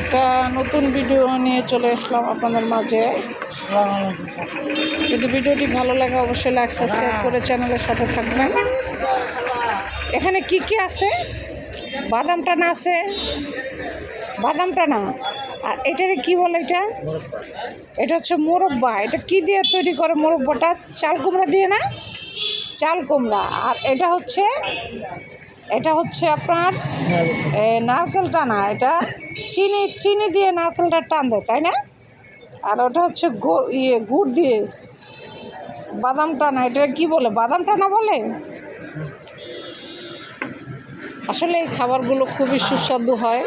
একটা নতুন ভিডিও নিয়ে চলে আসলাম আপনাদের মাঝে। যদি ভিডিওটি ভালো লাগে, অবশ্যই লাইক সাবস্ক্রাইব করে চ্যানেলের সাথে থাকবেন। এখানে কি কি আছে? বাদাম টানা আছে। বাদাম টানা। আর এটারে কি বলে এটা? এটা হচ্ছে মোরব্বা। এটা কি দিয়ে তৈরি করে মোরব্বাটা? চাল কুমড়া দিয়ে না? চাল কুমড়া। আর এটা হচ্ছে এটা হচ্ছে আপনার এ, নারকেল টানা এটা চিনি চিনি দিয়ে নারকেলটা টান দেয় তাই না? আর ওটা হচ্ছে ইয়ে গুড় দিয়ে। বাদাম টানা এটা কি বলে? বাদাম টানা বলে? আসলে এই খাবারগুলো খুবই সুস্বাদু হয়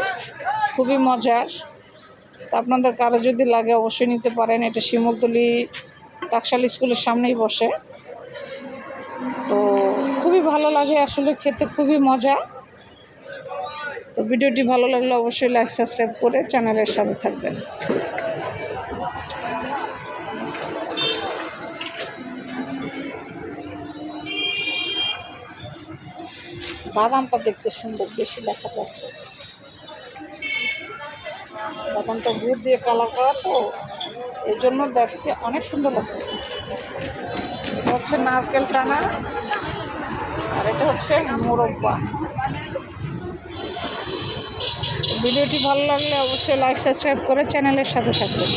খুবই মজার। তা আপনাদের কারও যদি লাগে অবশ্যই নিতে পারেন। এটা শিমুলতলি টাকশাল স্কুলের সামনেই বসে। ভালো লাগে, আসলে খেতে খুবই মজা। তো ভিডিওটি ভালো লাগলে অবশ্যই লাইক সাবস্ক্রাইব করে চ্যানেলের সাথে থাকবেন। বাদামটা দেখতে সুন্দর, বেশি দেখা যাচ্ছে। বাদামটা গুড় দিয়ে কালার করা তো এই জন্য দেখতে অনেক সুন্দর লাগতেছে। হচ্ছে নারকেল টানা। হচ্ছে মোরব্বা। ভিডিওটি ভালো লাগলে অবশ্যই লাইক সাবস্ক্রাইব করে চ্যানেলের সাথে থাকবেন।